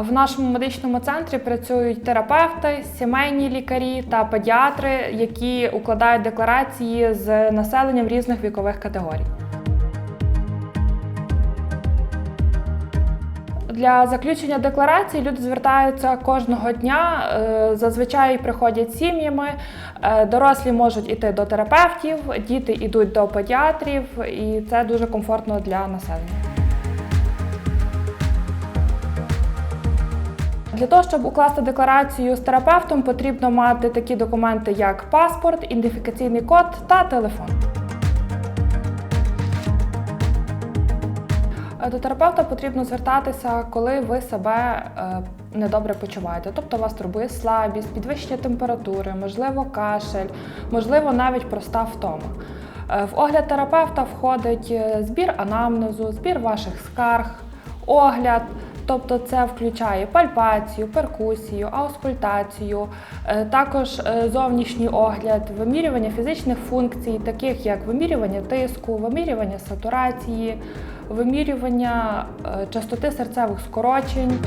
В нашому медичному центрі працюють терапевти, сімейні лікарі та педіатри, які укладають декларації з населенням різних вікових категорій. Для заключення декларації люди звертаються кожного дня. е, Зазвичай приходять сім'ями. Е, Дорослі можуть іти до терапевтів, діти йдуть до педіатрів, і це дуже комфортно для населення. Для того, щоб укласти декларацію з терапевтом, потрібно мати такі документи, як паспорт, ідентифікаційний код та телефон. Е, До терапевта потрібно звертатися, коли ви себе е, недобре почуваєте. Тобто вас турбує слабість, підвищення температури, можливо, кашель, можливо, навіть проста втома. Е, В огляд терапевта входить збір анамнезу, збір ваших скарг, огляд. Тобто це включає пальпацію, перкусію, аускультацію, е, також е, зовнішній огляд, вимірювання фізичних функцій, таких як вимірювання тиску, вимірювання сатурації, вимірювання е, частоти серцевих скорочень.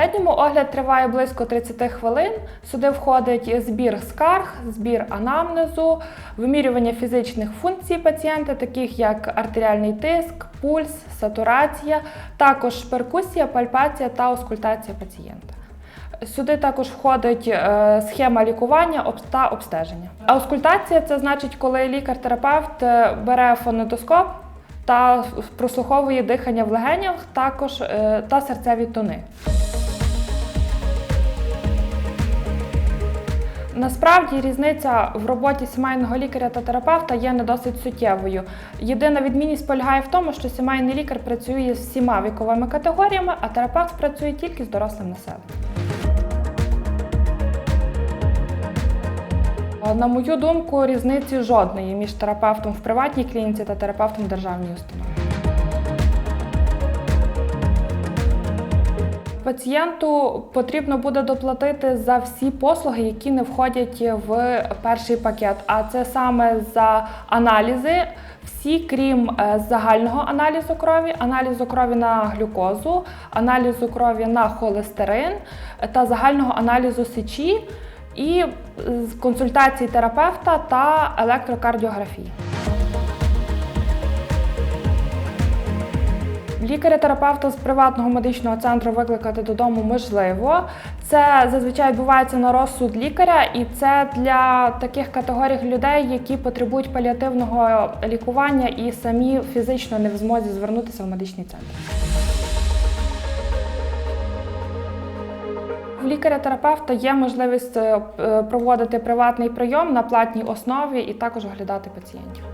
Середньому огляд триває близько 30 хвилин. Сюди входить збір скарг, збір анамнезу, вимірювання фізичних функцій пацієнта, таких як артеріальний тиск, пульс, сатурація, також перкусія, пальпація та аускультація пацієнта. Сюди також входить е, схема лікування та обстеження. Аускультація це значить, коли лікар-терапевт е, бере фонетоскоп та прослуховує дихання в легенях, також е, та серцеві тони. Насправді різниця в роботі сімейного лікаря та терапевта є не досить суттєвою. Єдина відмінність полягає в тому, що сімейний лікар працює з всіма віковими категоріями, а терапевт працює тільки з дорослим населенням. На мою думку, різниці жодної між терапевтом в приватній клініці та терапевтом в державній установі. Пацієнту потрібно буде доплатити за всі послуги, які не входять в перший пакет. А це саме за аналізи, всі, крім е, загального аналізу крові, аналізу крові на глюкозу, аналізу крові на холестерин та загального аналізу сечі і з консультацій терапевта та електрокардіографії. Лікаря-терапевта з приватного медичного центру викликати додому можливо. Це зазвичай відбувається на розсуд лікаря, і це для таких категорій людей, які потребують паліативного лікування і самі фізично не в змозі звернутися в медичний центр. В лікаря-терапевта є можливість е, проводити приватний прийом на платній основі і також оглядати пацієнтів.